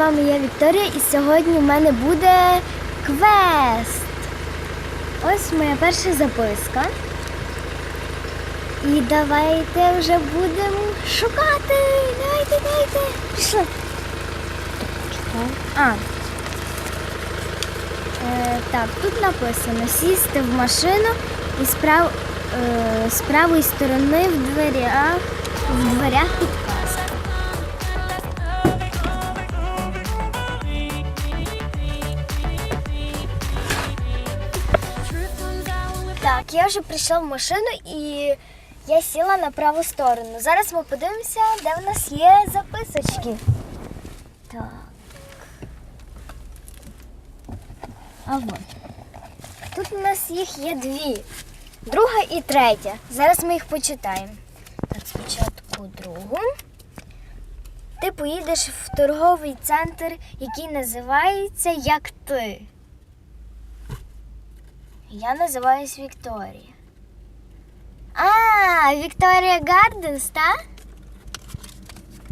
вами я Вікторія, і сьогодні в мене буде квест. Ось моя перша записка. І давайте вже будемо шукати. Давайте, давайте. Пішли. А. Е, так, тут написано сісти в машину і з, е, з правої сторони в дверях, в дверях. Так, я вже прийшла в машину і я сіла на праву сторону. Зараз ми подивимося, де в нас є записочки. Так. А вон. Тут у нас їх є дві. Друга і третя. Зараз ми їх почитаємо. Так, спочатку другу. Ти поїдеш в торговий центр, який називається Як ти. Я називаюсь Вікторія. А, Вікторія Гарденс, так?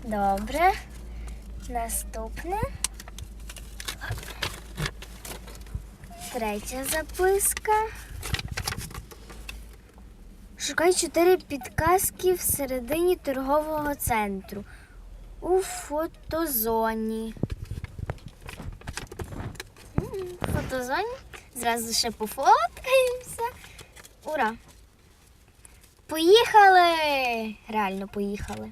Добре. Наступне. Третя записка. Шукай чотири підказки всередині торгового центру у фотозоні. Фотозоні. Зразу ще пофоткаємося. Ура! Поїхали! Реально поїхали.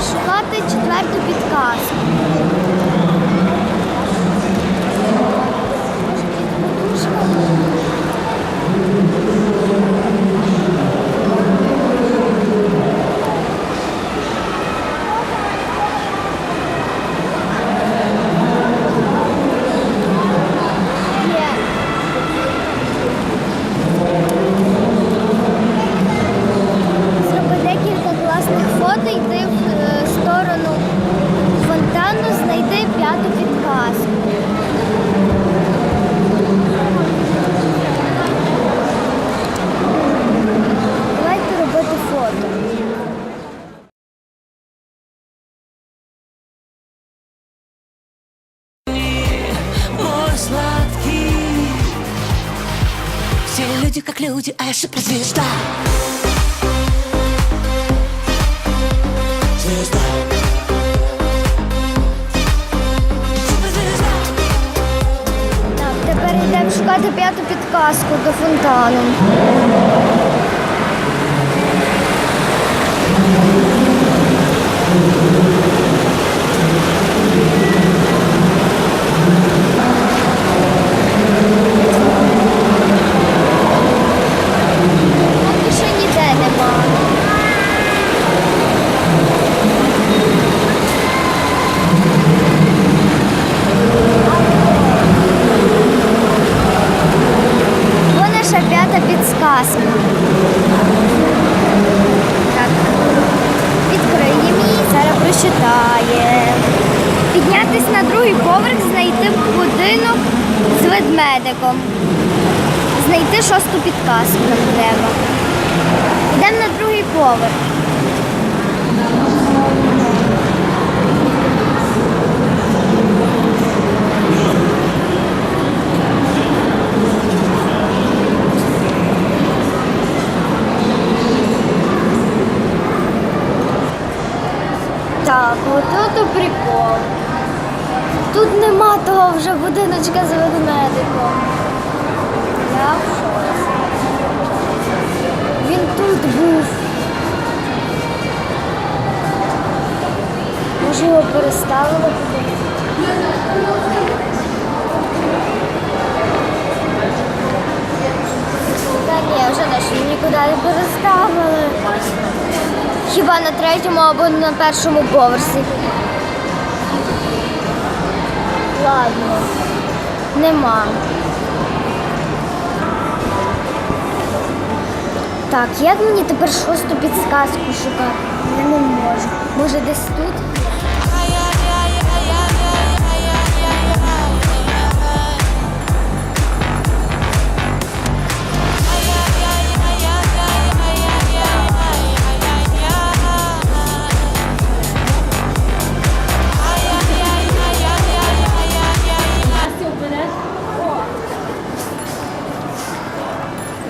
Шукати четверту підказку. Є. люди как люди, а я суперзвезда. Звезда. Так, тепер йдемо шукати п'яту підказку до фонтану. Поки що ніде нема. Вона ще п'ята підсказка. Так. Відкриємо її, зараз прочитає. Піднятись на другий поверх, знайти будинок з ведмедиком. Знайти шосту підказку нам треба. Йдемо на другий поверх. Так, ото прикол. Тут нема того вже будиночка з ведмедиком. Я в шоці. Він тут був. Може його переставили. Та ні, вже наші нікуди не переставили. Хіба на третьому або на першому поверсі. Ладно. Нема. Так, як мені тепер шосту підсказку шукати? Я не можу. Може десь тут?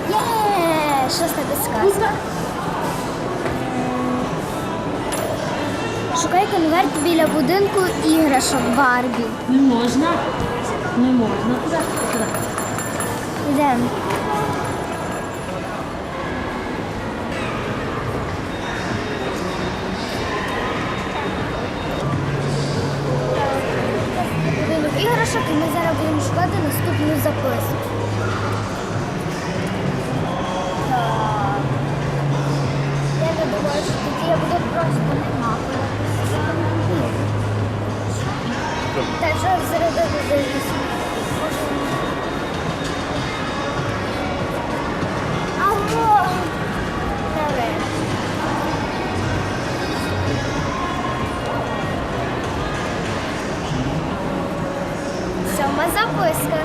Є! Шоста підсказка. Шукай конверт біля будинку іграшок Барбі. Не можна. Не можна. Куди? Куди? Йдемо. Будинок іграшок і ми зараз будемо шукати наступну записку. Що всередину дивлюся. Алло! Давай. Сьома записка.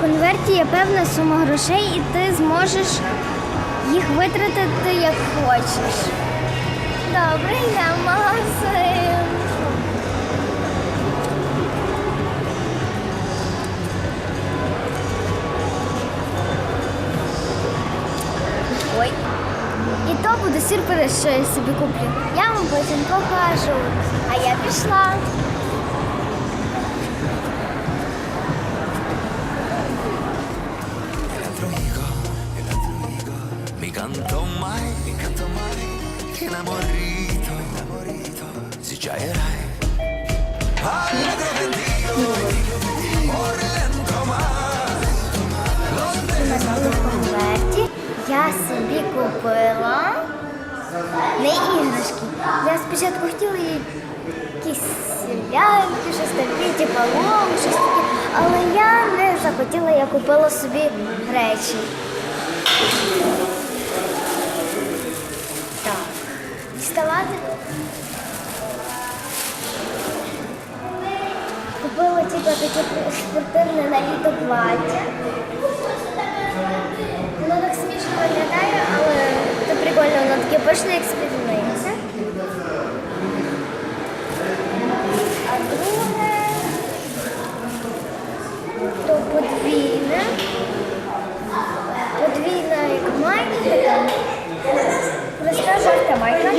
Конверті є певна сума грошей, і ти зможеш їх витратити як хочеш. Добре, йдемо в. Ой. І то буде сюрприз, що я собі куплю. Я вам потім покажу. А я пішла. Innamorito, innamorito, si gioierai. Allegro vendido, por lento mai. В конверті я собі купила не іграшки. Я спочатку хотіла їй якісь ляльки, щось таке, типу лом, щось таке. Але я не захотіла, я купила собі речі. Купила таке спортивне на літо плаття. Воно так смішно виглядає, але це прикольно, воно таке пишне, як спідниця. А друге то подвійне. Подвійна як майка така. Проста жовта майка.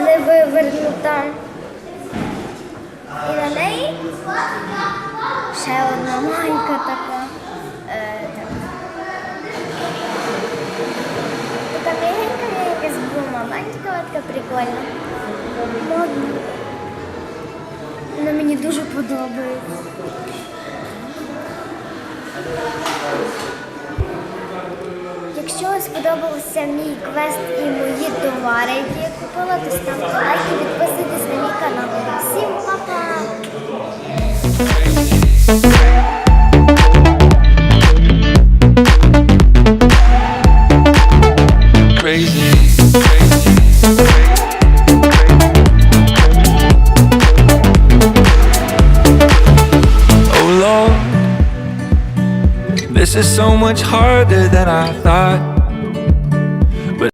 Не вивернута. І на неї ще одна майка така. Е, так. Така мягенька, якась була маленька, така прикольна. Модна. Вона мені дуже подобається. Якщо вам сподобався мій квест і мої товари, які я купила, то ставте лайк і підписуйтесь на мій канал. Всім па-па! Oh this is so much harder than I thought.